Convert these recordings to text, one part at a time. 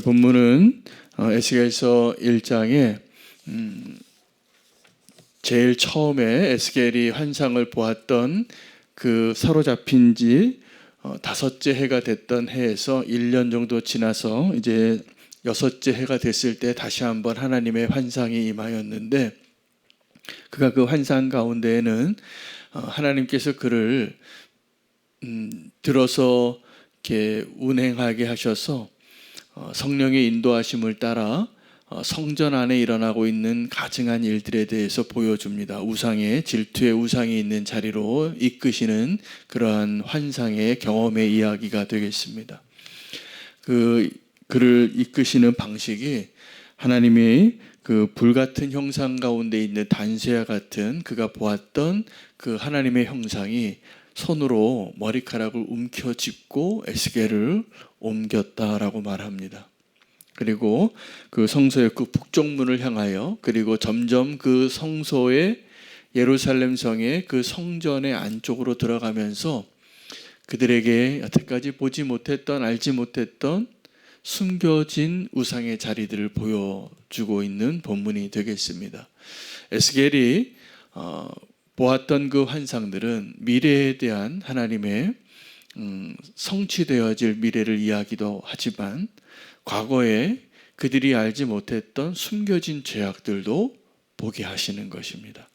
본문은 어, 에스겔서 1장에 음, 제일 처음에 에스겔이 환상을 보았던 그 사로잡힌 지 어, 다섯째 해가 됐던 해에서 1년 정도 지나서 이제 여섯째 해가 됐을 때 다시 한번 하나님의 환상이 임하였는데 그가 그 환상 가운데에는 어, 하나님께서 그를 음, 들어서 이렇게 운행하게 하셔서 어, 성령의 인도하심을 따라 어, 성전 안에 일어나고 있는 가증한 일들에 대해서 보여줍니다. 우상의 질투의 우상이 있는 자리로 이끄시는 그러한 환상의 경험의 이야기가 되겠습니다. 그 그를 이끄시는 방식이 하나님이 그 불같은 형상 가운데 있는 단새와 같은 그가 보았던 그 하나님의 형상이 손으로 머리카락을 움켜쥐고 에스겔을 옮겼다라고 말합니다. 그리고 그 성소의 그 북쪽 문을 향하여 그리고 점점 그 성소의 예루살렘 성의 그 성전의 안쪽으로 들어가면서 그들에게 여태까지 보지 못했던 알지 못했던 숨겨진 우상의 자리들을 보여주고 있는 본문이 되겠습니다. 에스겔이 어, 보았던 그 환상들은 미래에 대한 하나님의 음, 성취되어질 미래를 이야기도 하지만 과거에 그들이 알지 못했던 숨겨진 죄악들도 보게 하시는 것입니다.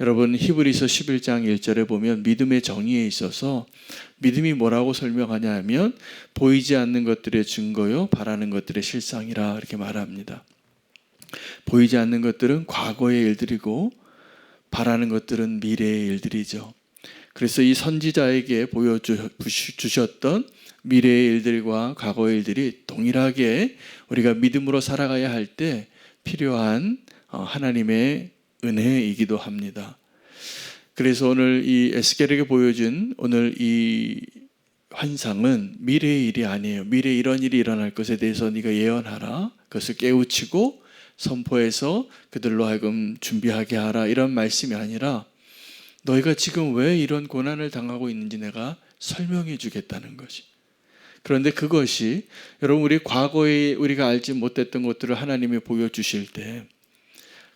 여러분 히브리서 11장 1절에 보면 믿음의 정의에 있어서 믿음이 뭐라고 설명하냐 하면 보이지 않는 것들의 증거요 바라는 것들의 실상이라 이렇게 말합니다. 보이지 않는 것들은 과거의 일들이고 바라는 것들은 미래의 일들이죠. 그래서 이 선지자에게 보여주셨던 미래의 일들과 과거의 일들이 동일하게 우리가 믿음으로 살아가야 할 때 필요한 어, 하나님의 은혜이기도 합니다. 그래서 오늘 이 에스겔에게 보여준 오늘 이 환상은 미래의 일이 아니에요. 미래 이런 일이 일어날 것에 대해서 네가 예언하라. 그것을 깨우치고 선포해서 그들로 하여금 준비하게 하라. 이런 말씀이 아니라 너희가 지금 왜 이런 고난을 당하고 있는지 내가 설명해 주겠다는 것이. 그런데 그것이 여러분 우리 과거에 우리가 알지 못했던 것들을 하나님이 보여주실 때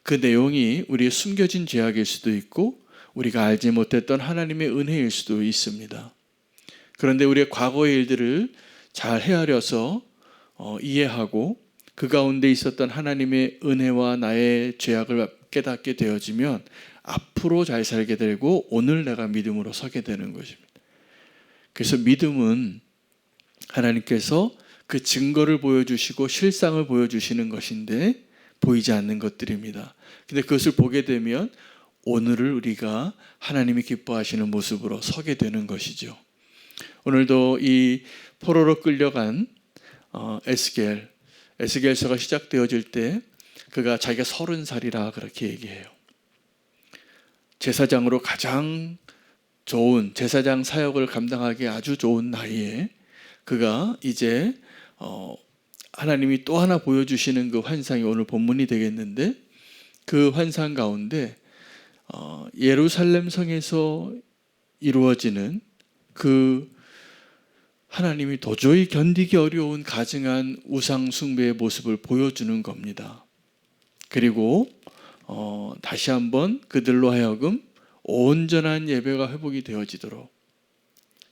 그 내용이 우리의 숨겨진 죄악일 수도 있고 우리가 알지 못했던 하나님의 은혜일 수도 있습니다. 그런데 우리의 과거의 일들을 잘 헤아려서 어, 이해하고 그 가운데 있었던 하나님의 은혜와 나의 죄악을 깨닫게 되어지면 앞으로 잘 살게 되고 오늘 내가 믿음으로 서게 되는 것입니다. 그래서 믿음은 하나님께서 그 증거를 보여주시고 실상을 보여주시는 것인데 보이지 않는 것들입니다. 근데 그것을 보게 되면 오늘을 우리가 하나님이 기뻐하시는 모습으로 서게 되는 것이죠. 오늘도 이 포로로 끌려간 어, 에스겔, 에스겔서가 시작되어질 때 그가 자기가 서른 살이라 그렇게 얘기해요. 제사장으로 가장 좋은 제사장 사역을 감당하기 아주 좋은 나이에 그가 이제 어, 하나님이 또 하나 보여주시는 그 환상이 오늘 본문이 되겠는데 그 환상 가운데 어, 예루살렘 성에서 이루어지는 그 하나님이 도저히 견디기 어려운 가증한 우상 숭배의 모습을 보여주는 겁니다. 그리고 어, 다시 한번 그들로 하여금 온전한 예배가 회복이 되어지도록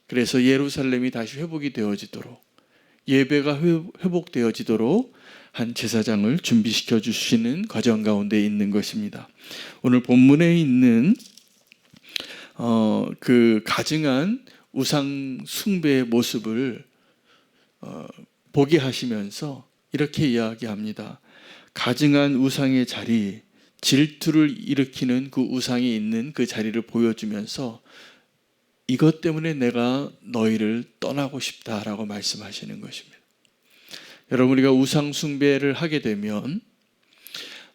그래서 예루살렘이 다시 회복이 되어지도록 예배가 회복되어지도록 한 제사장을 준비시켜 주시는 과정 가운데 있는 것입니다. 오늘 본문에 있는 어, 그 가증한 우상 숭배의 모습을 어, 보게 하시면서 이렇게 이야기합니다. 가증한 우상의 자리, 질투를 일으키는 그 우상이 있는 그 자리를 보여주면서 이것 때문에 내가 너희를 떠나고 싶다라고 말씀하시는 것입니다. 여러분 우리가 우상 숭배를 하게 되면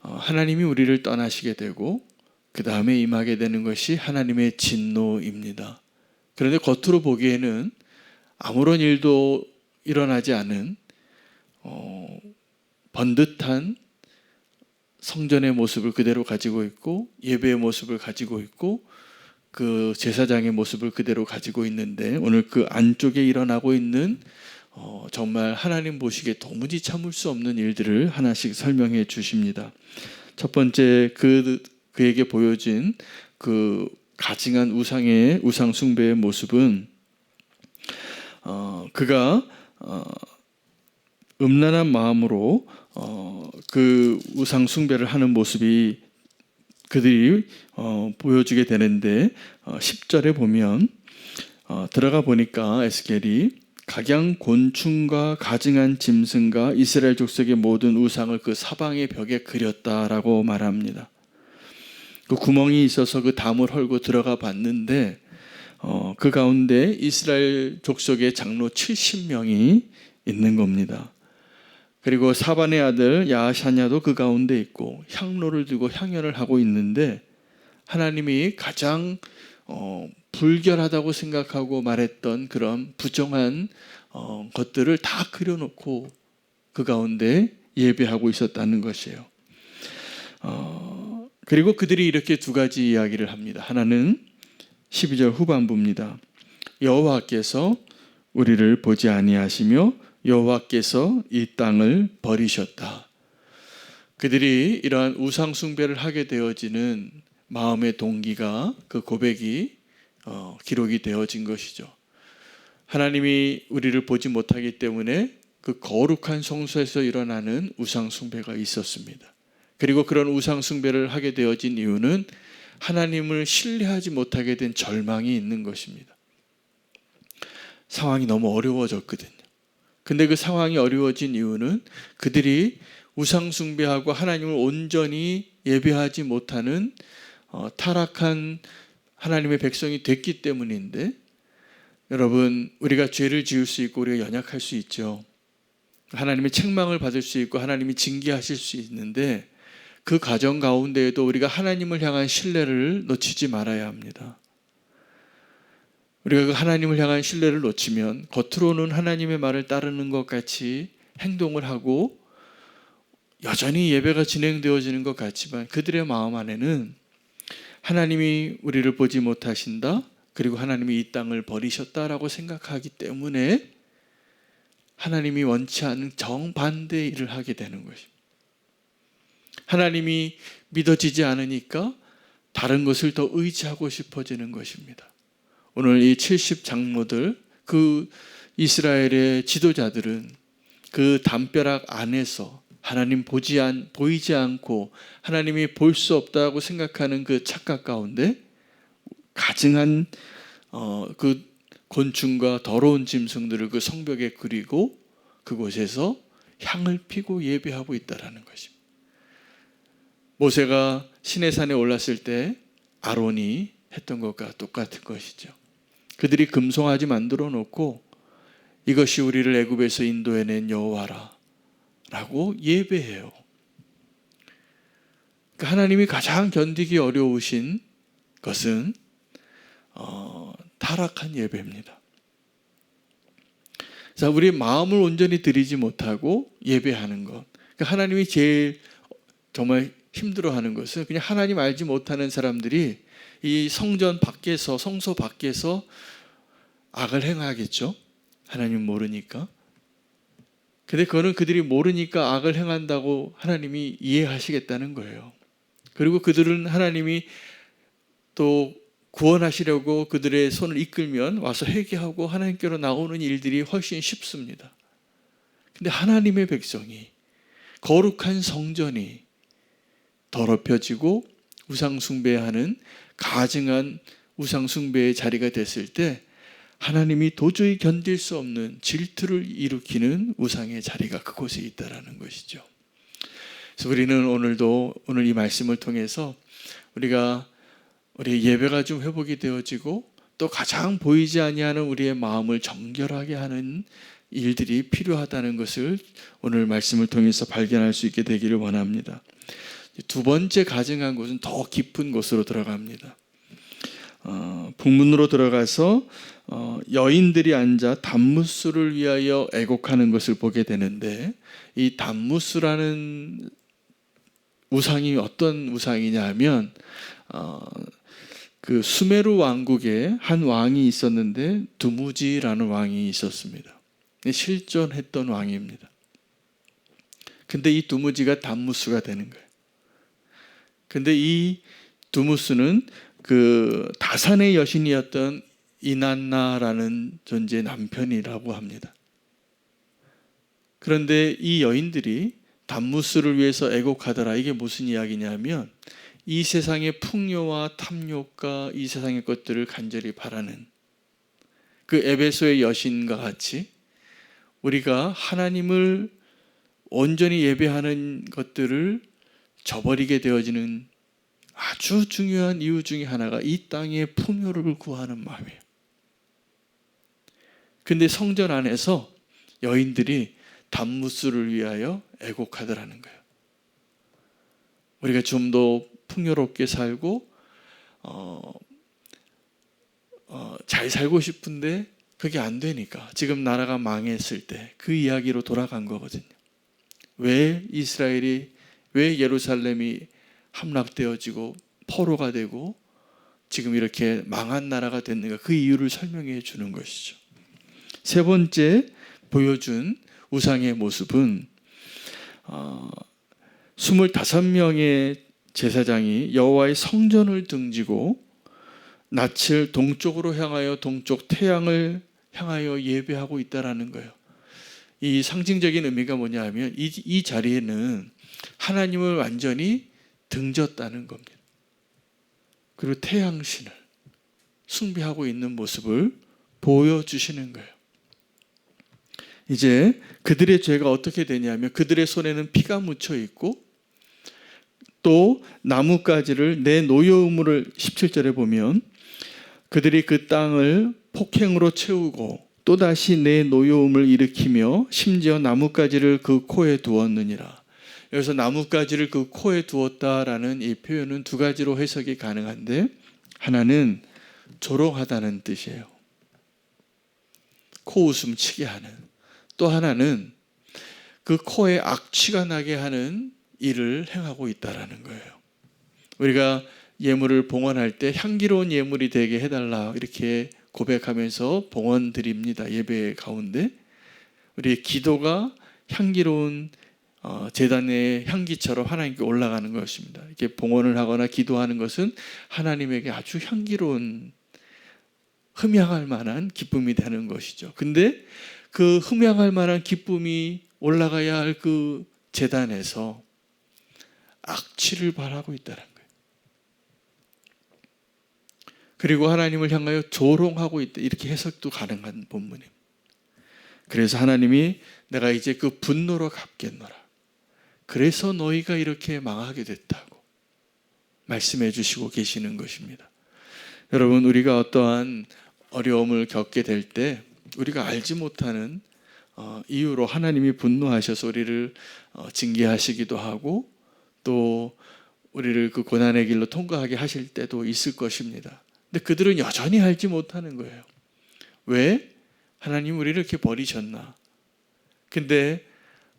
어, 하나님이 우리를 떠나시게 되고 그 다음에 임하게 되는 것이 하나님의 진노입니다. 그런데 겉으로 보기에는 아무런 일도 일어나지 않은 어, 번듯한 성전의 모습을 그대로 가지고 있고 예배의 모습을 가지고 있고 그 제사장의 모습을 그대로 가지고 있는데 오늘 그 안쪽에 일어나고 있는 어, 정말 하나님 보시기에 도무지 참을 수 없는 일들을 하나씩 설명해 주십니다. 첫 번째 그 그에게 보여진 그 가증한 우상의 우상 숭배의 모습은 어, 그가 어, 음란한 마음으로 어, 그 우상 숭배를 하는 모습이 그들이 어, 보여주게 되는데 어, 10절에 보면 어, 들어가 보니까 에스겔이 각양 곤충과 가증한 짐승과 이스라엘 족속의 모든 우상을 그 사방의 벽에 그렸다라고 말합니다. 그 구멍이 있어서 그 담을 헐고 들어가 봤는데 어, 그 가운데 이스라엘 족속의 장로 70명이 있는 겁니다. 그리고 사반의 아들 야샤냐도 그 가운데 있고 향로를 들고 향연을 하고 있는데 하나님이 가장 어, 불결하다고 생각하고 말했던 그런 부정한 어, 것들을 다 그려놓고 그 가운데 예배하고 있었다는 것이에요. 어, 그리고 그들이 이렇게 두 가지 이야기를 합니다. 하나는 12절 후반부입니다. 여호와께서 우리를 보지 아니하시며 여호와께서 이 땅을 버리셨다. 그들이 이러한 우상 숭배를 하게 되어지는 마음의 동기가 그 고백이 어, 기록이 되어진 것이죠. 하나님이 우리를 보지 못하기 때문에 그 거룩한 성소에서 일어나는 우상 숭배가 있었습니다. 그리고 그런 우상 숭배를 하게 되어진 이유는 하나님을 신뢰하지 못하게 된 절망이 있는 것입니다. 상황이 너무 어려워졌거든요. 근데 그 상황이 어려워진 이유는 그들이 우상 숭배하고 하나님을 온전히 예배하지 못하는 어, 타락한 하나님의 백성이 됐기 때문인데 여러분 우리가 죄를 지을 수 있고 우리가 연약할 수 있죠. 하나님의 책망을 받을 수 있고 하나님이 징계하실 수 있는데 그 과정 가운데에도 우리가 하나님을 향한 신뢰를 놓치지 말아야 합니다. 우리가 그 하나님을 향한 신뢰를 놓치면 겉으로는 하나님의 말을 따르는 것 같이 행동을 하고 여전히 예배가 진행되어지는 것 같지만 그들의 마음 안에는 하나님이 우리를 보지 못하신다. 그리고 하나님이 이 땅을 버리셨다라고 생각하기 때문에 하나님이 원치 않은 정반대의 일을 하게 되는 것입니다. 하나님이 믿어지지 않으니까 다른 것을 더 의지하고 싶어지는 것입니다. 오늘 이 70 장로들 그 이스라엘의 지도자들은 그 담벼락 안에서 하나님 보지 않 보이지 않고 하나님이 볼 수 없다고 생각하는 그 착각 가운데 가증한 어, 그 곤충과 더러운 짐승들을 그 성벽에 그리고 그곳에서 향을 피고 예배하고 있다라는 것입니다. 모세가 시내산에 올랐을 때 아론이 했던 것과 똑같은 것이죠. 그들이 금송아지 만들어 놓고 이것이 우리를 애굽에서 인도해낸 여호와라 라고 예배해요. 그러니까 하나님이 가장 견디기 어려우신 것은 어, 타락한 예배입니다. 자, 우리 마음을 온전히 드리지 못하고 예배하는 것. 그러니까 하나님이 제일 정말 힘들어하는 것은 그냥 하나님 알지 못하는 사람들이 이 성전 밖에서 성소 밖에서 악을 행하겠죠. 하나님 모르니까. 근데 그거는 그들이 모르니까 악을 행한다고 하나님이 이해하시겠다는 거예요. 그리고 그들은 하나님이 또 구원하시려고 그들의 손을 이끌면 와서 회개하고 하나님께로 나오는 일들이 훨씬 쉽습니다. 근데 하나님의 백성이 거룩한 성전이 더럽혀지고 우상숭배하는 가증한 우상숭배의 자리가 됐을 때 하나님이 도저히 견딜 수 없는 질투를 일으키는 우상의 자리가 그곳에 있다라는 것이죠. 그래서 우리는 오늘도 오늘 이 말씀을 통해서 우리가 우리 예배가 좀 회복이 되어지고 또 가장 보이지 아니하는 우리의 마음을 정결하게 하는 일들이 필요하다는 것을 오늘 말씀을 통해서 발견할 수 있게 되기를 원합니다. 두 번째 가증한 곳은 더 깊은 곳으로 들어갑니다. 어, 북문으로 들어가서 어, 여인들이 앉아 단무스를 위하여 애곡하는 것을 보게 되는데 이 단무스라는 우상이 어떤 우상이냐면 어, 그 수메르 왕국에 한 왕이 있었는데 두무지라는 왕이 있었습니다. 실존했던 왕입니다. 근데 이 두무지가 단무스가 되는 거예요. 근데 이 두무스는 그 다산의 여신이었던 이난나라는 존재의 남편이라고 합니다. 그런데 이 여인들이 단무스를 위해서 애곡하더라. 이게 무슨 이야기냐면 이 세상의 풍요와 탐욕과 이 세상의 것들을 간절히 바라는 그 에베소의 여신과 같이 우리가 하나님을 온전히 예배하는 것들을 저버리게 되어지는 아주 중요한 이유 중에 하나가 이 땅의 풍요를 구하는 마음이에요. 근데 성전 안에서 여인들이 단무스를 위하여 애곡하더라는 거예요. 우리가 좀 더 풍요롭게 살고 어, 어, 잘 살고 싶은데 그게 안 되니까 지금 나라가 망했을 때 그 이야기로 돌아간 거거든요. 왜 이스라엘이 왜 예루살렘이 함락되어지고 포로가 되고 지금 이렇게 망한 나라가 됐는가 그 이유를 설명해 주는 것이죠. 세 번째 보여준 우상의 모습은 어, 25명의 제사장이 여호와의 성전을 등지고 낯을 동쪽으로 향하여 동쪽 태양을 향하여 예배하고 있다라는 거예요. 이 상징적인 의미가 뭐냐 하면 이, 이 자리에는 하나님을 완전히 등졌다는 겁니다. 그리고 태양신을 숭배하고 있는 모습을 보여주시는 거예요. 이제 그들의 죄가 어떻게 되냐면 그들의 손에는 피가 묻혀 있고 또 나뭇가지를 내 노여움을 17절에 보면 그들이 그 땅을 폭행으로 채우고 또다시 내 노여움을 일으키며 심지어 나뭇가지를 그 코에 두었느니라. 여기서 나뭇가지를 그 코에 두었다라는 이 표현은 두 가지로 해석이 가능한데 하나는 조롱하다는 뜻이에요. 코 웃음 치게 하는. 또 하나는 그 코에 악취가 나게 하는 일을 행하고 있다라는 거예요. 우리가 예물을 봉헌할 때 향기로운 예물이 되게 해달라 이렇게 고백하면서 봉헌 드립니다. 예배 가운데 우리 기도가 향기로운 어, 재단의 향기처럼 하나님께 올라가는 것입니다. 이렇게 봉헌을 하거나 기도하는 것은 하나님에게 아주 향기로운 흠양할 만한 기쁨이 되는 것이죠. 근데 그 흠양할 만한 기쁨이 올라가야 할 그 재단에서 악취를 바라고 있다는 거예요. 그리고 하나님을 향하여 조롱하고 있다. 이렇게 해석도 가능한 본문입니다. 그래서 하나님이 내가 이제 그 분노로 갚겠노라. 그래서 너희가 이렇게 망하게 됐다고 말씀해 주시고 계시는 것입니다. 여러분, 우리가 어떠한 어려움을 겪게 될 때 우리가 알지 못하는 어, 이유로 하나님이 분노하셔서 우리를 어, 징계하시기도 하고 또 우리를 그 고난의 길로 통과하게 하실 때도 있을 것입니다. 근데 그들은 여전히 알지 못하는 거예요. 왜? 하나님 우리를 이렇게 버리셨나? 근데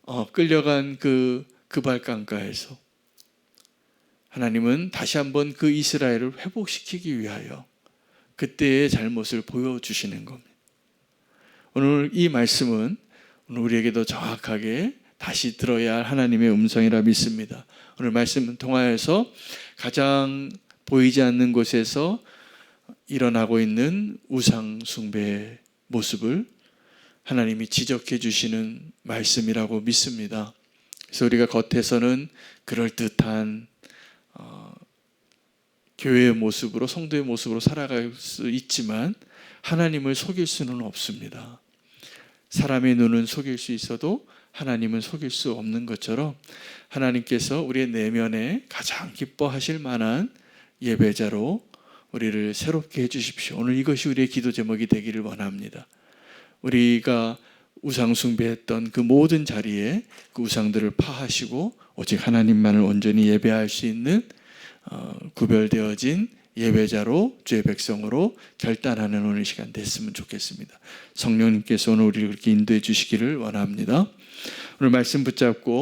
어, 끌려간 그 그발강가에서 하나님은 다시 한번 그 이스라엘을 회복시키기 위하여 그때의 잘못을 보여주시는 겁니다. 오늘 이 말씀은 오늘 우리에게도 정확하게 다시 들어야 할 하나님의 음성이라 믿습니다. 오늘 말씀 통하여서 가장 보이지 않는 곳에서 일어나고 있는 우상 숭배의 모습을 하나님이 지적해 주시는 말씀이라고 믿습니다. 그래서 우리가 겉에서는 그럴 듯한 어, 교회의 모습으로 성도의 모습으로 살아갈 수 있지만 하나님을 속일 수는 없습니다. 사람의 눈은 속일 수 있어도 하나님은 속일 수 없는 것처럼 하나님께서 우리의 내면에 가장 기뻐하실 만한 예배자로 우리를 새롭게 해주십시오. 오늘 이것이 우리의 기도 제목이 되기를 원합니다. 우리가 우상 숭배했던 그 모든 자리에 그 우상들을 파하시고 오직 하나님만을 온전히 예배할 수 있는 어, 구별되어진 예배자로 주의 백성으로 결단하는 오늘 시간 됐으면 좋겠습니다. 성령님께서 오늘 우리를 그렇게 인도해 주시기를 원합니다. 오늘 말씀 붙잡고